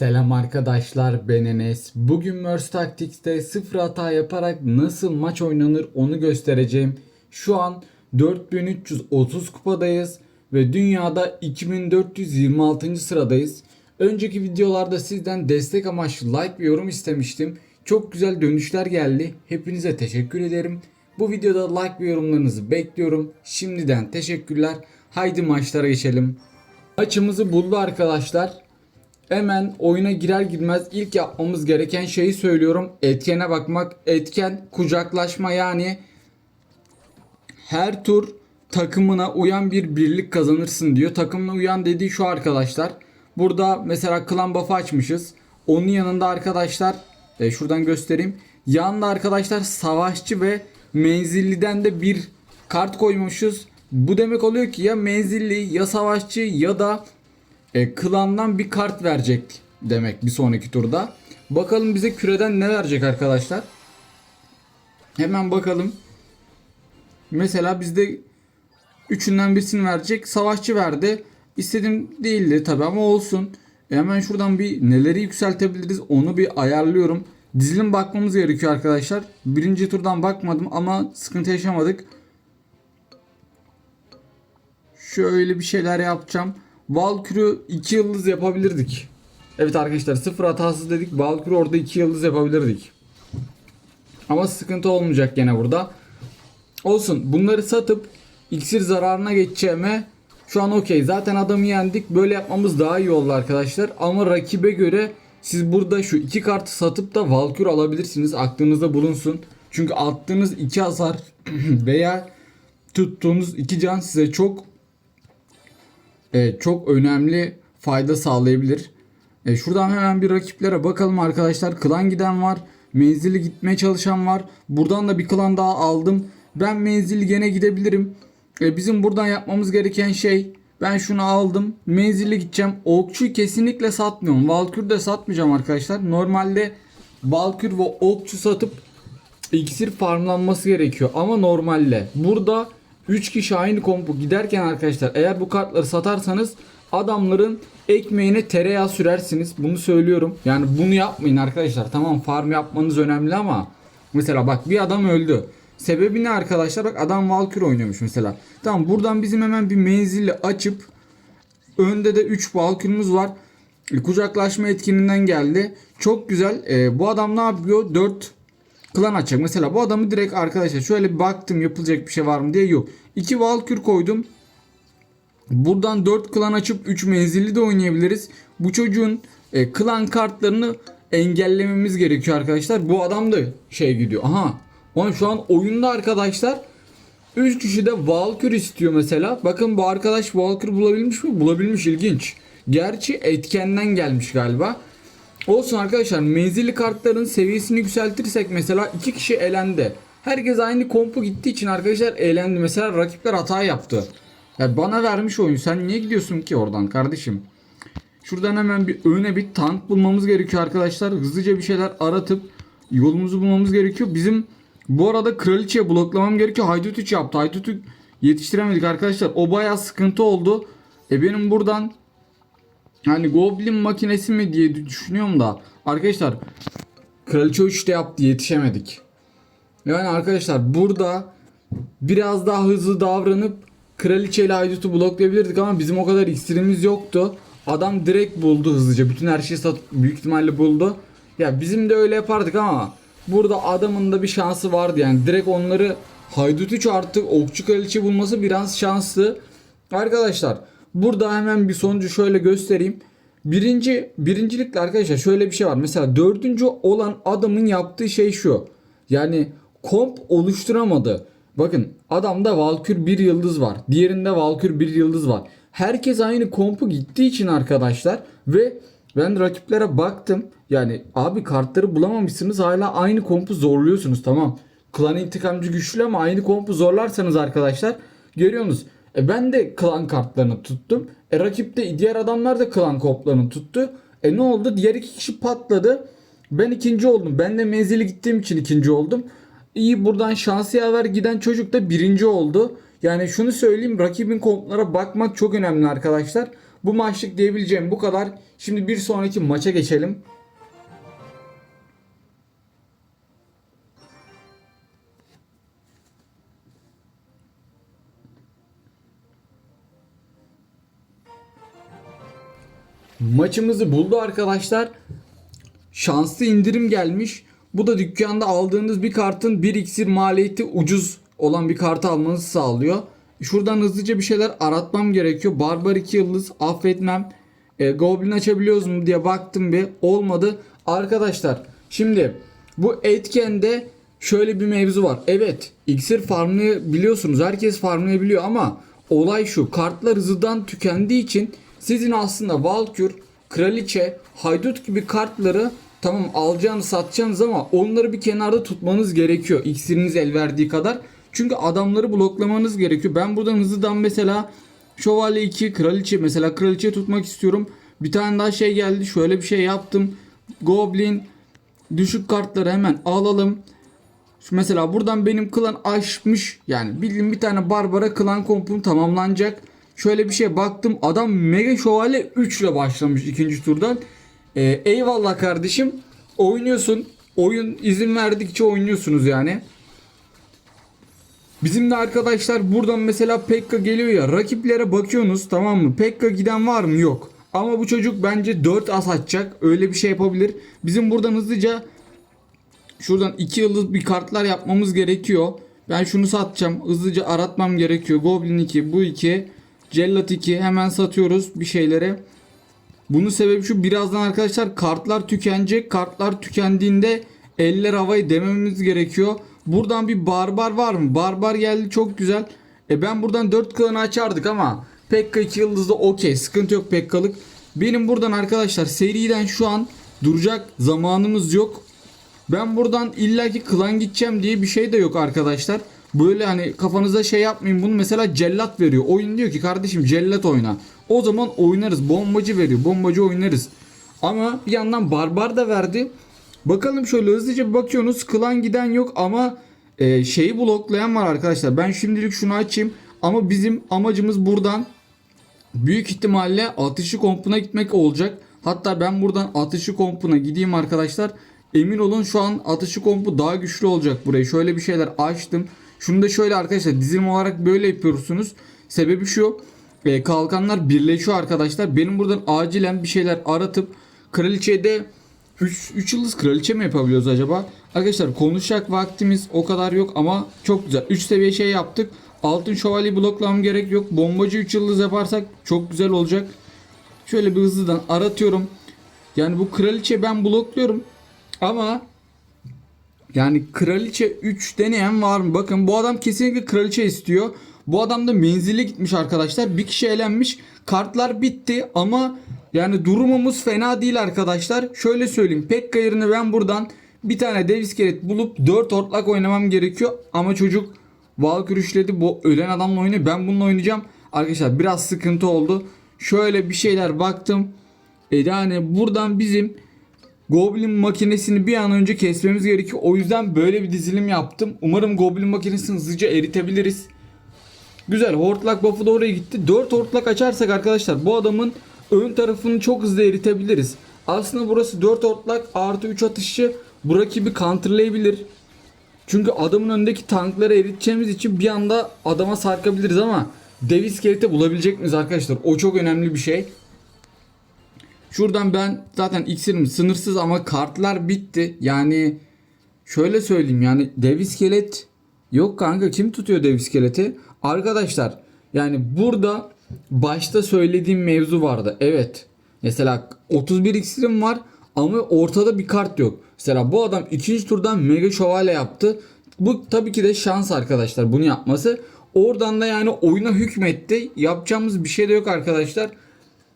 Selam arkadaşlar ben Enes. Bugün Merge Tactics'te sıfır hata yaparak nasıl maç oynanır onu göstereceğim. Şu an 4330 kupadayız ve dünyada 2426. sıradayız. Önceki videolarda sizden destek amaçlı like ve yorum istemiştim. Çok güzel dönüşler geldi. Hepinize teşekkür ederim. Bu videoda like ve yorumlarınızı bekliyorum. Şimdiden teşekkürler. Haydi maçlara geçelim. Maçımızı buldu arkadaşlar. Hemen oyuna girer girmez ilk yapmamız gereken şeyi söylüyorum. Etkene bakmak. Etken kucaklaşma yani her tur takımına uyan bir birlik kazanırsın diyor. Takımına uyan dediği şu arkadaşlar. Burada mesela klan buff'ı açmışız. Onun yanında arkadaşlar e, şuradan göstereyim. Yanında arkadaşlar savaşçı ve menzilliden de bir kart koymuşuz. Bu demek oluyor ki ya menzilli ya savaşçı ya da e, klandan bir kart verecek demek bir sonraki turda. Bakalım bize küreden ne verecek arkadaşlar. Hemen bakalım. Mesela bizde üçünden birisini verecek. Savaşçı verdi. İstedim değildi tabi ama olsun. E, hemen şuradan bir neleri yükseltebiliriz onu bir ayarlıyorum. Dizilim bakmamız gerekiyor arkadaşlar. Birinci turdan bakmadım ama sıkıntı yaşamadık. Şöyle bir şeyler yapacağım. Valkür'ü 2 yıldız yapabilirdik. Evet arkadaşlar sıfır hatasız dedik. Valkür'ü orada 2 yıldız yapabilirdik. Ama sıkıntı olmayacak gene burada. Olsun bunları satıp iksir zararına geçeceğime şu an okey. Zaten adamı yendik. Böyle yapmamız daha iyi oldu arkadaşlar. Ama rakibe göre siz burada şu iki kartı satıp da Valkür alabilirsiniz. Aklınızda bulunsun. Çünkü attığınız iki hasar veya tuttuğunuz iki can size çok e, çok önemli fayda sağlayabilir. E, şuradan hemen bir rakiplere bakalım arkadaşlar. Klan giden var. Menzili gitmeye çalışan var. Buradan da bir klan daha aldım. Ben menzili gene gidebilirim. E, bizim buradan yapmamız gereken şey ben şunu aldım. Menzilli gideceğim. Okçuyu kesinlikle satmıyorum. Valkür de satmayacağım arkadaşlar. Normalde Valkür ve okçu satıp iksir farmlanması gerekiyor. Ama normalde burada 3 kişi aynı kompu giderken arkadaşlar eğer bu kartları satarsanız adamların ekmeğine tereyağı sürersiniz. Bunu söylüyorum. Yani bunu yapmayın arkadaşlar. Tamam farm yapmanız önemli ama mesela bak bir adam öldü. Sebebi ne arkadaşlar? Bak adam Valkyrie oynuyormuş mesela. Tamam buradan bizim hemen bir menzili açıp önde de 3 Valkyrie'miz var. Kucaklaşma etkininden geldi. Çok güzel. E, bu adam ne yapıyor? 4 klan açacak. Mesela bu adamı direkt arkadaşlar şöyle bir baktım yapılacak bir şey var mı diye yok. 2 Valkyr koydum. Buradan 4 klan açıp 3 menzilli de oynayabiliriz. Bu çocuğun e, klan kartlarını engellememiz gerekiyor arkadaşlar. Bu adam da şey gidiyor. Aha. Ama şu an oyunda arkadaşlar 3 kişi de Valkyr istiyor mesela. Bakın bu arkadaş Valkyr bulabilmiş mi? Bulabilmiş ilginç. Gerçi etkenden gelmiş galiba. Olsun arkadaşlar menzilli kartların seviyesini yükseltirsek mesela iki kişi elendi. Herkes aynı kompu gittiği için arkadaşlar eğlendi. Mesela rakipler hata yaptı. Ya bana vermiş oyun. Sen niye gidiyorsun ki oradan kardeşim? Şuradan hemen bir öne bir tank bulmamız gerekiyor arkadaşlar. Hızlıca bir şeyler aratıp yolumuzu bulmamız gerekiyor. Bizim bu arada kraliçeye bloklamam gerekiyor. Haydut 3 yaptı. Haydut'u yetiştiremedik arkadaşlar. O bayağı sıkıntı oldu. E benim buradan Hani Goblin makinesi mi diye düşünüyorum da arkadaşlar Kraliçe 3'te yaptı yetişemedik. Yani arkadaşlar burada biraz daha hızlı davranıp Kraliçe ile Haydut'u bloklayabilirdik ama bizim o kadar iksirimiz yoktu. Adam direkt buldu hızlıca. Bütün her şeyi satıp büyük ihtimalle buldu. Ya bizim de öyle yapardık ama burada adamın da bir şansı vardı yani. Direkt onları Haydut 3 artık okçu kraliçe bulması biraz şanslı. Arkadaşlar Burada hemen bir sonucu şöyle göstereyim. Birinci, birincilikle arkadaşlar şöyle bir şey var. Mesela dördüncü olan adamın yaptığı şey şu. Yani komp oluşturamadı. Bakın adamda Valkür bir yıldız var. Diğerinde Valkür bir yıldız var. Herkes aynı kompu gittiği için arkadaşlar ve ben rakiplere baktım. Yani abi kartları bulamamışsınız hala aynı kompu zorluyorsunuz tamam. Klan intikamcı güçlü ama aynı kompu zorlarsanız arkadaşlar görüyorsunuz. E ben de klan kartlarını tuttum. E rakipte diğer adamlar da klan koplarını tuttu. E ne oldu? Diğer iki kişi patladı. Ben ikinci oldum. Ben de menzili gittiğim için ikinci oldum. İyi buradan şansı yaver giden çocuk da birinci oldu. Yani şunu söyleyeyim rakibin komplara bakmak çok önemli arkadaşlar. Bu maçlık diyebileceğim bu kadar. Şimdi bir sonraki maça geçelim. Maçımızı buldu arkadaşlar. Şanslı indirim gelmiş. Bu da dükkanda aldığınız bir kartın bir iksir maliyeti ucuz olan bir kartı almanızı sağlıyor. Şuradan hızlıca bir şeyler aratmam gerekiyor. Barbar 2 yıldız affetmem. E, Goblin açabiliyoruz mu diye baktım bir. Olmadı. Arkadaşlar şimdi bu etkende şöyle bir mevzu var. Evet iksir farmlayabiliyorsunuz. Herkes farmlayabiliyor ama olay şu. Kartlar hızlıdan tükendiği için sizin aslında Valkür, Kraliçe, Haydut gibi kartları tamam alacağınız satacağınız ama onları bir kenarda tutmanız gerekiyor. İksiriniz el verdiği kadar. Çünkü adamları bloklamanız gerekiyor. Ben buradan hızlıdan mesela Şövalye 2, Kraliçe mesela Kraliçe tutmak istiyorum. Bir tane daha şey geldi. Şöyle bir şey yaptım. Goblin düşük kartları hemen alalım. Şu mesela buradan benim klan aşmış. Yani bildiğim bir tane Barbara klan kompum tamamlanacak. Şöyle bir şeye baktım. Adam Mega Şövalye 3 ile başlamış ikinci turdan. Ee, eyvallah kardeşim. Oynuyorsun. Oyun izin verdikçe oynuyorsunuz yani. Bizim de arkadaşlar buradan mesela Pekka geliyor ya rakiplere bakıyorsunuz tamam mı? Pekka giden var mı? Yok. Ama bu çocuk bence 4 as atacak. Öyle bir şey yapabilir. Bizim buradan hızlıca şuradan 2 yıldız bir kartlar yapmamız gerekiyor. Ben şunu satacağım. Hızlıca aratmam gerekiyor. Goblin 2, bu 2, Cellat 2 hemen satıyoruz bir şeylere. Bunun sebebi şu birazdan arkadaşlar kartlar tükenecek. Kartlar tükendiğinde eller havayı dememiz gerekiyor. Buradan bir barbar var mı? Barbar geldi çok güzel. E ben buradan 4 klanı açardık ama Pekka 2 yıldızda okey. Sıkıntı yok Pekkalık. Benim buradan arkadaşlar seriden şu an duracak zamanımız yok. Ben buradan illaki klan gideceğim diye bir şey de yok arkadaşlar. Böyle hani kafanıza şey yapmayın bunu mesela cellat veriyor. Oyun diyor ki kardeşim cellat oyna. O zaman oynarız. Bombacı veriyor. Bombacı oynarız. Ama bir yandan barbar da verdi. Bakalım şöyle hızlıca bir bakıyorsunuz. Klan giden yok ama e, şeyi bloklayan var arkadaşlar. Ben şimdilik şunu açayım. Ama bizim amacımız buradan büyük ihtimalle atışı kompuna gitmek olacak. Hatta ben buradan atışı kompuna gideyim arkadaşlar. Emin olun şu an atışı kompu daha güçlü olacak burayı. Şöyle bir şeyler açtım. Şunu da şöyle arkadaşlar dizilim olarak böyle yapıyorsunuz. Sebebi şu. E, kalkanlar birleşiyor arkadaşlar. Benim buradan acilen bir şeyler aratıp kraliçeye de 3, 3 yıldız kraliçe mi yapabiliyoruz acaba? Arkadaşlar konuşacak vaktimiz o kadar yok ama çok güzel. 3 seviye şey yaptık. Altın şövalye bloklamam gerek yok. Bombacı 3 yıldız yaparsak çok güzel olacak. Şöyle bir hızlıdan aratıyorum. Yani bu kraliçe ben blokluyorum. Ama yani kraliçe 3 deneyen var mı? Bakın bu adam kesinlikle kraliçe istiyor. Bu adam da menzili gitmiş arkadaşlar. Bir kişi elenmiş. Kartlar bitti ama yani durumumuz fena değil arkadaşlar. Şöyle söyleyeyim. Pekka yerine ben buradan bir tane dev iskelet bulup 4 ortlak oynamam gerekiyor. Ama çocuk Valkür üçledi. Bu ölen adamla oynuyor. Ben bununla oynayacağım. Arkadaşlar biraz sıkıntı oldu. Şöyle bir şeyler baktım. E yani buradan bizim Goblin makinesini bir an önce kesmemiz gerekiyor. O yüzden böyle bir dizilim yaptım. Umarım Goblin makinesini hızlıca eritebiliriz. Güzel. Hortlak buff'u da oraya gitti. 4 hortlak açarsak arkadaşlar bu adamın ön tarafını çok hızlı eritebiliriz. Aslında burası 4 hortlak artı 3 atışı bu rakibi counterlayabilir. Çünkü adamın önündeki tankları eriteceğimiz için bir anda adama sarkabiliriz ama dev iskeleti bulabilecek miyiz arkadaşlar? O çok önemli bir şey. Şuradan ben zaten iksirim sınırsız ama kartlar bitti. Yani şöyle söyleyeyim yani dev iskelet yok kanka kim tutuyor dev iskeleti? Arkadaşlar yani burada başta söylediğim mevzu vardı. Evet. Mesela 31 iksirim var ama ortada bir kart yok. Mesela bu adam ikinci turdan mega şövalye yaptı. Bu tabii ki de şans arkadaşlar bunu yapması. Oradan da yani oyuna hükmetti. Yapacağımız bir şey de yok arkadaşlar.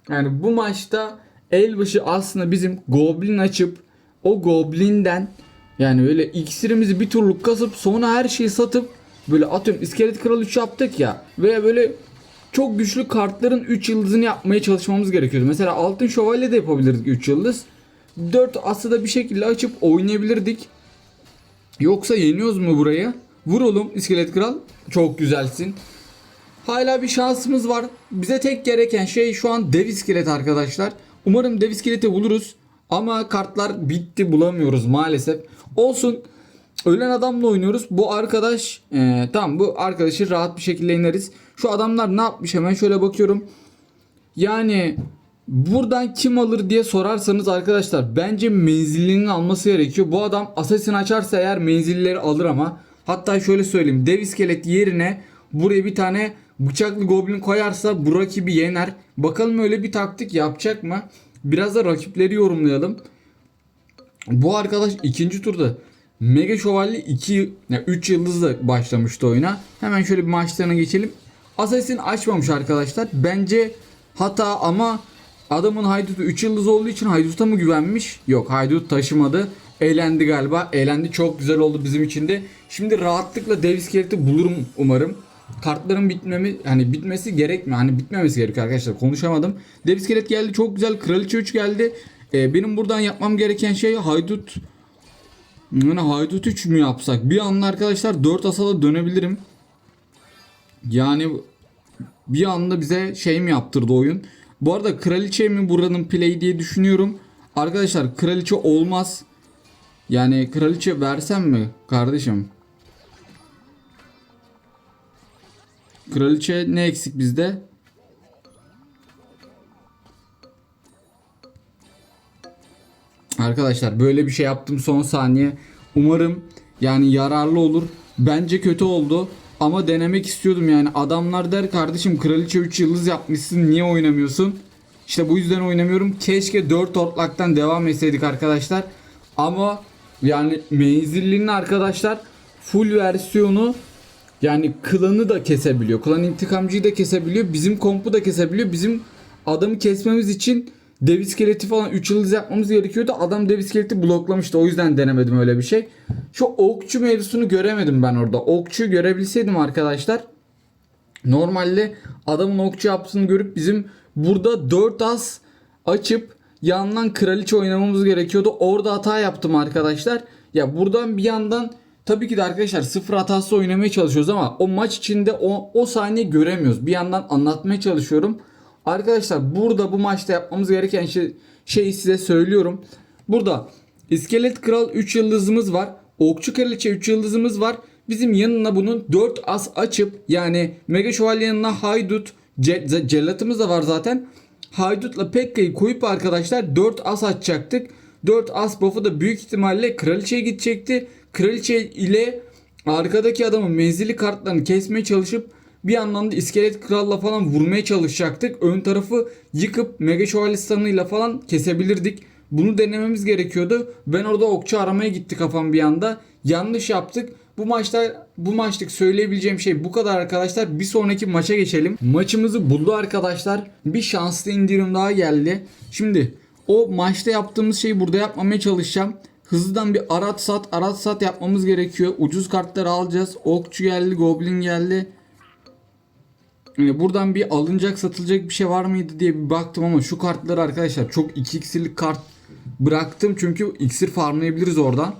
Yani bu maçta elbaşı aslında bizim goblin açıp o goblinden yani öyle iksirimizi bir turluk kasıp sonra her şeyi satıp böyle atıyorum iskelet kral 3 yaptık ya veya böyle çok güçlü kartların 3 yıldızını yapmaya çalışmamız gerekiyordu. Mesela altın şövalye de yapabilirdik 3 yıldız. 4 aslında bir şekilde açıp oynayabilirdik. Yoksa yeniyoruz mu burayı? Vur oğlum iskelet kral. Çok güzelsin. Hala bir şansımız var. Bize tek gereken şey şu an dev iskelet arkadaşlar. Umarım dev iskeleti buluruz. Ama kartlar bitti bulamıyoruz maalesef. Olsun. Ölen adamla oynuyoruz. Bu arkadaş e, tamam bu arkadaşı rahat bir şekilde ineriz. Şu adamlar ne yapmış hemen şöyle bakıyorum. Yani buradan kim alır diye sorarsanız arkadaşlar bence menzilini alması gerekiyor. Bu adam Assassin açarsa eğer menzilleri alır ama hatta şöyle söyleyeyim dev iskelet yerine buraya bir tane bıçaklı goblin koyarsa bu rakibi yener. Bakalım öyle bir taktik yapacak mı? Biraz da rakipleri yorumlayalım. Bu arkadaş ikinci turda Mega Şövalye 2 yani 3 yıldızla başlamıştı oyuna. Hemen şöyle bir maçlarına geçelim. Assassin açmamış arkadaşlar. Bence hata ama adamın haydutu 3 yıldız olduğu için hayduta mı güvenmiş? Yok haydut taşımadı. Eğlendi galiba. Eğlendi çok güzel oldu bizim için de. Şimdi rahatlıkla dev iskeleti bulurum umarım. Kartların bitmemi hani bitmesi gerekmiyor. Hani bitmemesi gerekiyor arkadaşlar. Konuşamadım. Dev iskelet geldi çok güzel. Kraliçe 3 geldi. Ee, benim buradan yapmam gereken şey haydut yani haydut 3 mü yapsak? Bir anda arkadaşlar 4 asala dönebilirim. Yani bir anda bize şey mi yaptırdı oyun? Bu arada kraliçe mi buranın play diye düşünüyorum. Arkadaşlar kraliçe olmaz. Yani kraliçe versem mi kardeşim? Kraliçe ne eksik bizde? Arkadaşlar böyle bir şey yaptım son saniye. Umarım yani yararlı olur. Bence kötü oldu. Ama denemek istiyordum yani. Adamlar der kardeşim kraliçe 3 yıldız yapmışsın niye oynamıyorsun? İşte bu yüzden oynamıyorum. Keşke 4 ortlaktan devam etseydik arkadaşlar. Ama yani menzillinin arkadaşlar full versiyonu yani klanı da kesebiliyor. Klan intikamcıyı da kesebiliyor. Bizim kompu da kesebiliyor. Bizim adamı kesmemiz için dev iskeleti falan 3 yıldız yapmamız gerekiyordu. Adam dev iskeleti bloklamıştı. O yüzden denemedim öyle bir şey. Şu okçu mevzusunu göremedim ben orada. Okçuyu görebilseydim arkadaşlar. Normalde adamın okçu yaptığını görüp bizim burada 4 as açıp yandan kraliçe oynamamız gerekiyordu. Orada hata yaptım arkadaşlar. Ya buradan bir yandan tabii ki de arkadaşlar sıfır hatası oynamaya çalışıyoruz ama o maç içinde o, o sahneyi göremiyoruz. Bir yandan anlatmaya çalışıyorum. Arkadaşlar burada bu maçta yapmamız gereken şey, şeyi size söylüyorum. Burada İskelet Kral 3 yıldızımız var. Okçu Kraliçe 3 yıldızımız var. Bizim yanına bunun 4 as açıp yani Mega Şövalye yanına Haydut, Ce- Cellatımız da var zaten. Haydut'la Pekka'yı koyup arkadaşlar 4 as açacaktık. 4 as buff'u da büyük ihtimalle Kraliçe'ye gidecekti. Kraliçe ile arkadaki adamın menzili kartlarını kesmeye çalışıp bir yandan da iskelet kralla falan vurmaya çalışacaktık. Ön tarafı yıkıp Mega Şövalye falan kesebilirdik. Bunu denememiz gerekiyordu. Ben orada okçu aramaya gitti kafam bir anda. Yanlış yaptık. Bu maçta bu maçlık söyleyebileceğim şey bu kadar arkadaşlar. Bir sonraki maça geçelim. Maçımızı buldu arkadaşlar. Bir şanslı indirim daha geldi. Şimdi o maçta yaptığımız şeyi burada yapmamaya çalışacağım. Hızlıdan bir arat sat arat sat yapmamız gerekiyor. Ucuz kartları alacağız. Okçu geldi, goblin geldi. Yani buradan bir alınacak satılacak bir şey var mıydı diye bir baktım ama şu kartları arkadaşlar çok 2 iksirlik kart bıraktım çünkü iksir farmlayabiliriz oradan.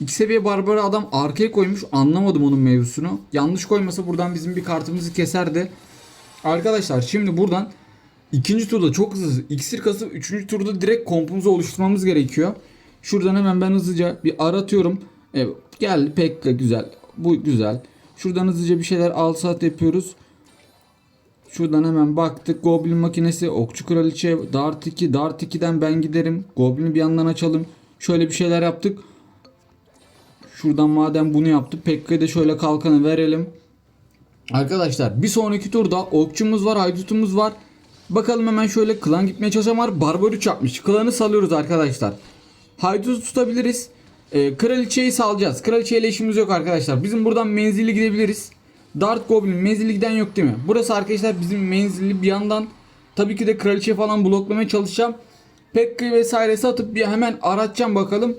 İki seviye barbara adam arkaya koymuş anlamadım onun mevzusunu. Yanlış koymasa buradan bizim bir kartımızı keserdi. Arkadaşlar şimdi buradan ikinci turda çok hızlı iksir kasıp üçüncü turda direkt kompumuzu oluşturmamız gerekiyor. Şuradan hemen ben hızlıca bir aratıyorum. Evet geldi pek de güzel. Bu güzel. Şuradan hızlıca bir şeyler al sat yapıyoruz. Şuradan hemen baktık. Goblin makinesi, okçu kraliçe, dart 2, dart 2'den ben giderim. Goblin'i bir yandan açalım. Şöyle bir şeyler yaptık. Şuradan madem bunu yaptık. Pekka'ya da şöyle kalkanı verelim. Arkadaşlar bir sonraki turda okçumuz var, haydutumuz var. Bakalım hemen şöyle klan gitmeye çalışan var. Barbar 3 yapmış. Klanı salıyoruz arkadaşlar. Haydutu tutabiliriz. Ee, kraliçeyi salacağız. Kraliçeyle işimiz yok arkadaşlar. Bizim buradan menzilli gidebiliriz. Dart Goblin menzilli giden yok değil mi? Burası arkadaşlar bizim menzilli bir yandan tabii ki de kraliçe falan bloklamaya çalışacağım. Pekka'yı vesaire satıp bir hemen aratacağım bakalım.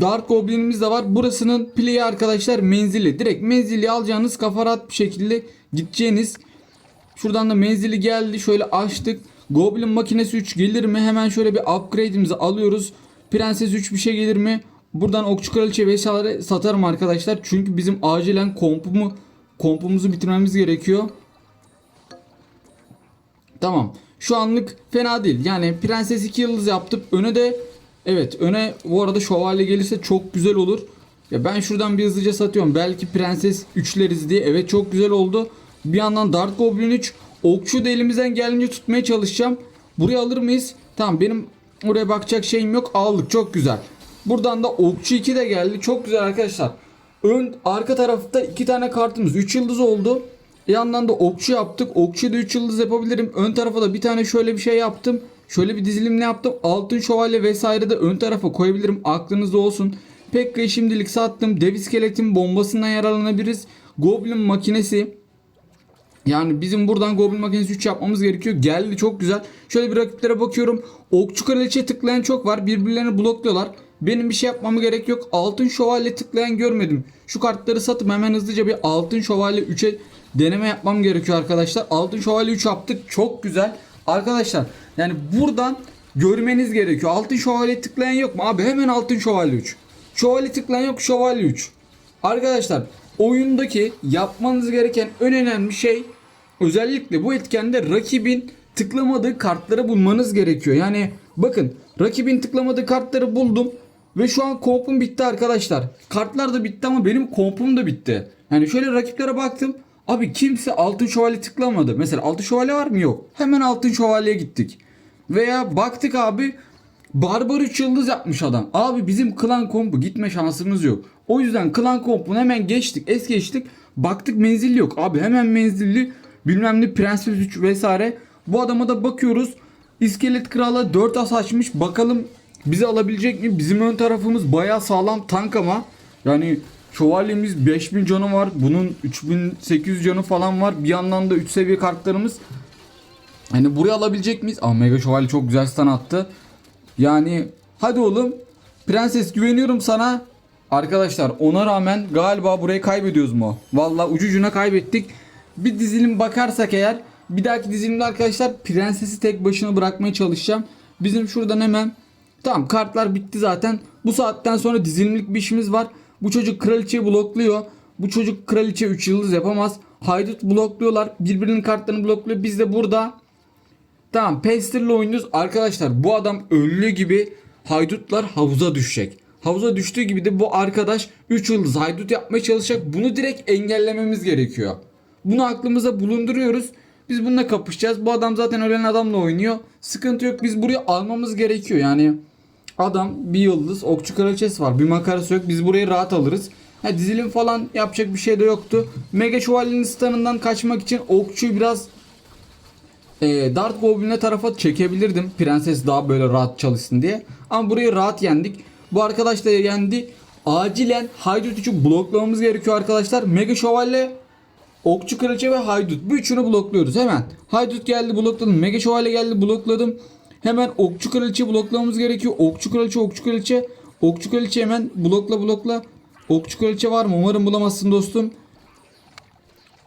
Dark Goblin'imiz de var. Burasının play'i arkadaşlar menzilli. Direkt menzilli alacağınız kafa rahat bir şekilde gideceğiniz. Şuradan da menzili geldi. Şöyle açtık. Goblin makinesi 3 gelir mi? Hemen şöyle bir upgrade'imizi alıyoruz. Prenses 3 bir şey gelir mi? Buradan okçu kraliçe vesaire satarım arkadaşlar. Çünkü bizim acilen kompumu kompumuzu bitirmemiz gerekiyor. Tamam. Şu anlık fena değil. Yani prenses 2 yıldız yaptım. Öne de evet öne bu arada şövalye gelirse çok güzel olur. Ya ben şuradan bir hızlıca satıyorum. Belki prenses 3'leriz diye. Evet çok güzel oldu. Bir yandan Dark Goblin 3. Okçu da elimizden gelince tutmaya çalışacağım. Buraya alır mıyız? Tamam benim oraya bakacak şeyim yok. Aldık çok güzel. Buradan da Okçu 2 de geldi. Çok güzel arkadaşlar. Ön arka tarafta iki tane kartımız 3 yıldız oldu. Yandan da okçu yaptık. Okçu da 3 yıldız yapabilirim. Ön tarafa da bir tane şöyle bir şey yaptım. Şöyle bir dizilimle yaptım. Altın şövalye vesaire de ön tarafa koyabilirim. Aklınızda olsun. Pekka'yı şimdilik sattım. Dev iskeletin bombasından yararlanabiliriz. Goblin makinesi. Yani bizim buradan Goblin makinesi 3 yapmamız gerekiyor. Geldi çok güzel. Şöyle bir rakiplere bakıyorum. Okçu kraliçe tıklayan çok var. Birbirlerini blokluyorlar. Benim bir şey yapmama gerek yok. Altın şövalye tıklayan görmedim. Şu kartları satıp hemen hızlıca bir altın şövalye 3'e deneme yapmam gerekiyor arkadaşlar. Altın şövalye 3 yaptık. Çok güzel. Arkadaşlar yani buradan görmeniz gerekiyor. Altın şövalye tıklayan yok mu? Abi hemen altın şövalye 3. Şövalye tıklayan yok şövalye 3. Arkadaşlar oyundaki yapmanız gereken en önemli şey özellikle bu etkende rakibin tıklamadığı kartları bulmanız gerekiyor. Yani bakın rakibin tıklamadığı kartları buldum ve şu an kompum bitti arkadaşlar. Kartlar da bitti ama benim kompum da bitti. Yani şöyle rakiplere baktım. Abi kimse altın şövalye tıklamadı. Mesela altın şövalye var mı? Yok. Hemen altın şövalyeye gittik. Veya baktık abi Barbar 3 yıldız yapmış adam. Abi bizim klan kompu gitme şansımız yok. O yüzden klan kompunu hemen geçtik. Es geçtik. Baktık menzilli yok. Abi hemen menzilli bilmem ne prenses 3 vesaire. Bu adama da bakıyoruz. İskelet krala 4 as açmış. Bakalım bizi alabilecek mi? Bizim ön tarafımız baya sağlam tank ama. Yani şövalyemiz 5000 canı var. Bunun 3800 canı falan var. Bir yandan da 3 seviye kartlarımız. Hani buraya alabilecek miyiz? Aa Mega Şövalye çok güzel stun attı. Yani hadi oğlum. Prenses güveniyorum sana. Arkadaşlar ona rağmen galiba burayı kaybediyoruz mu? Valla ucucuna kaybettik. Bir dizilim bakarsak eğer bir dahaki dizilimde arkadaşlar prensesi tek başına bırakmaya çalışacağım. Bizim şuradan hemen tamam kartlar bitti zaten. Bu saatten sonra dizilimlik bir işimiz var. Bu çocuk kraliçeyi blokluyor. Bu çocuk kraliçe 3 yıldız yapamaz. Haydut blokluyorlar. Birbirinin kartlarını blokluyor. Biz de burada Tamam Pester'la oynuyoruz. Arkadaşlar bu adam ölü gibi haydutlar havuza düşecek. Havuza düştüğü gibi de bu arkadaş 3 yıldız haydut yapmaya çalışacak. Bunu direkt engellememiz gerekiyor. Bunu aklımıza bulunduruyoruz. Biz bununla kapışacağız. Bu adam zaten ölen adamla oynuyor. Sıkıntı yok. Biz burayı almamız gerekiyor. Yani adam bir yıldız okçu kraliçesi var. Bir makarası yok. Biz burayı rahat alırız. Ha, dizilim falan yapacak bir şey de yoktu. Mega Şövalye'nin stanından kaçmak için okçuyu biraz e, Dart Goblin'e tarafa çekebilirdim. Prenses daha böyle rahat çalışsın diye. Ama burayı rahat yendik. Bu arkadaş da yendi. Acilen Haydut için bloklamamız gerekiyor arkadaşlar. Mega Şövalye, Okçu Kraliçe ve Haydut. Bu üçünü blokluyoruz hemen. Haydut geldi blokladım. Mega Şövalye geldi blokladım. Hemen Okçu Kraliçe bloklamamız gerekiyor. Okçu Kraliçe, Okçu Kraliçe. Okçu Kraliçe hemen blokla blokla. Okçu Kraliçe var mı? Umarım bulamazsın dostum.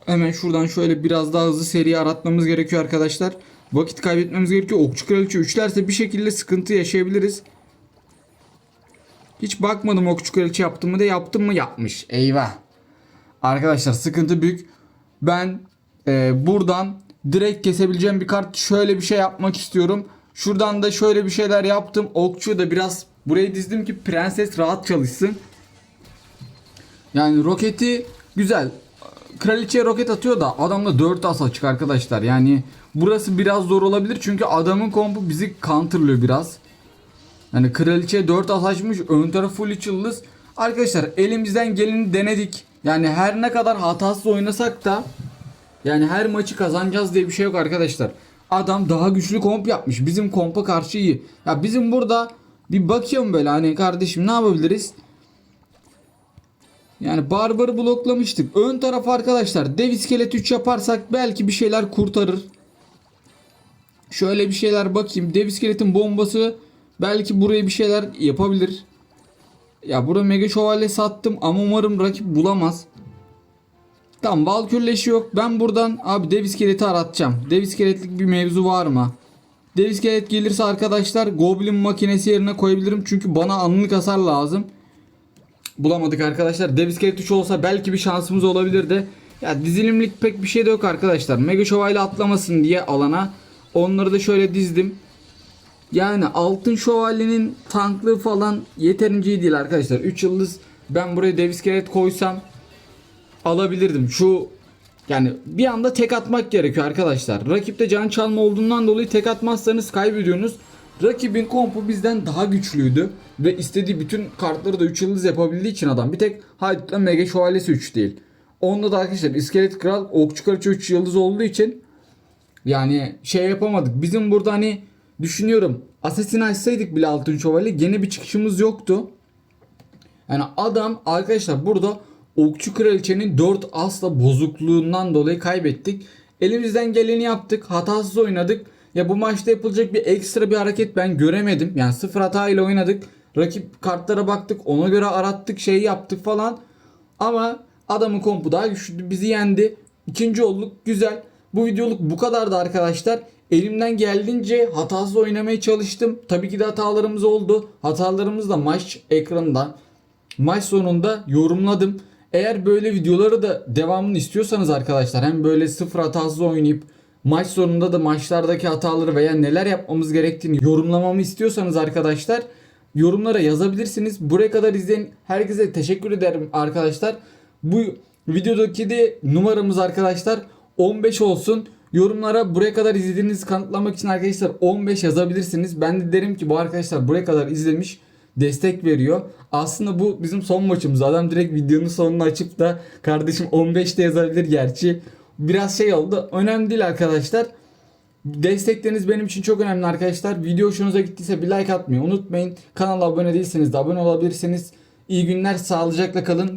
Hemen şuradan şöyle biraz daha hızlı seri aratmamız gerekiyor arkadaşlar. Vakit kaybetmemiz gerekiyor. Okçu kraliçe üçlerse bir şekilde sıkıntı yaşayabiliriz. Hiç bakmadım okçu kraliçe yaptım mı da yaptım mı yapmış. Eyvah. Arkadaşlar sıkıntı büyük. Ben e, buradan direkt kesebileceğim bir kart şöyle bir şey yapmak istiyorum. Şuradan da şöyle bir şeyler yaptım. Okçuyu da biraz buraya dizdim ki prenses rahat çalışsın. Yani roketi güzel. Kraliçeye roket atıyor da adamda 4 as açık arkadaşlar. Yani burası biraz zor olabilir çünkü adamın kompu bizi counterlıyor biraz. Yani kraliçe 4 as açmış ön tarafı full 3 yıldız. Arkadaşlar elimizden geleni denedik. Yani her ne kadar hatasız oynasak da yani her maçı kazanacağız diye bir şey yok arkadaşlar. Adam daha güçlü komp yapmış. Bizim kompa karşı iyi. Ya bizim burada bir bakıyorum böyle hani kardeşim ne yapabiliriz? Yani Barbar'ı bloklamıştık. Ön taraf arkadaşlar dev iskelet 3 yaparsak belki bir şeyler kurtarır. Şöyle bir şeyler bakayım. Dev iskeletin bombası belki buraya bir şeyler yapabilir. Ya burada mega şövalye sattım ama umarım rakip bulamaz. Tamam Valkürleşi yok. Ben buradan abi dev iskeleti aratacağım. Dev iskeletlik bir mevzu var mı? Dev iskelet gelirse arkadaşlar Goblin makinesi yerine koyabilirim. Çünkü bana anlık hasar lazım. Bulamadık arkadaşlar. Dev iskelet 3 olsa belki bir şansımız olabilirdi. Ya dizilimlik pek bir şey de yok arkadaşlar. Mega şövalye atlamasın diye alana onları da şöyle dizdim. Yani altın şövalyenin tanklığı falan yeterince değil arkadaşlar. 3 yıldız ben buraya dev iskelet koysam alabilirdim. Şu yani bir anda tek atmak gerekiyor arkadaşlar. Rakipte can çalma olduğundan dolayı tek atmazsanız kaybediyorsunuz. Rakibin kompu bizden daha güçlüydü. Ve istediği bütün kartları da 3 yıldız yapabildiği için adam. Bir tek Haydut'la Mega Şövalyesi 3 değil. Onda da arkadaşlar İskelet Kral Okçu Kraliçe 3 yıldız olduğu için yani şey yapamadık. Bizim burada hani düşünüyorum Assassin açsaydık bile altın şövalye gene bir çıkışımız yoktu. Yani adam arkadaşlar burada Okçu Kraliçenin 4 asla bozukluğundan dolayı kaybettik. Elimizden geleni yaptık. Hatasız oynadık. Ya bu maçta yapılacak bir ekstra bir hareket ben göremedim. Yani sıfır hata ile oynadık. Rakip kartlara baktık. Ona göre arattık. Şey yaptık falan. Ama adamın kompu daha güçlü. Bizi yendi. İkinci olduk. Güzel. Bu videoluk bu kadardı arkadaşlar. Elimden geldiğince hatasız oynamaya çalıştım. Tabii ki de hatalarımız oldu. Hatalarımız da maç ekranında maç sonunda yorumladım. Eğer böyle videoları da devamını istiyorsanız arkadaşlar hem böyle sıfır hatasız oynayıp maç sonunda da maçlardaki hataları veya neler yapmamız gerektiğini yorumlamamı istiyorsanız arkadaşlar yorumlara yazabilirsiniz. Buraya kadar izleyen herkese teşekkür ederim arkadaşlar. Bu videodaki de numaramız arkadaşlar 15 olsun. Yorumlara buraya kadar izlediğinizi kanıtlamak için arkadaşlar 15 yazabilirsiniz. Ben de derim ki bu arkadaşlar buraya kadar izlemiş destek veriyor. Aslında bu bizim son maçımız. Adam direkt videonun sonunu açıp da kardeşim 15 de yazabilir gerçi. Biraz şey oldu. Önemli değil arkadaşlar. Destekleriniz benim için çok önemli arkadaşlar. Video hoşunuza gittiyse bir like atmayı unutmayın. Kanala abone değilseniz de abone olabilirsiniz. İyi günler, sağlıcakla kalın.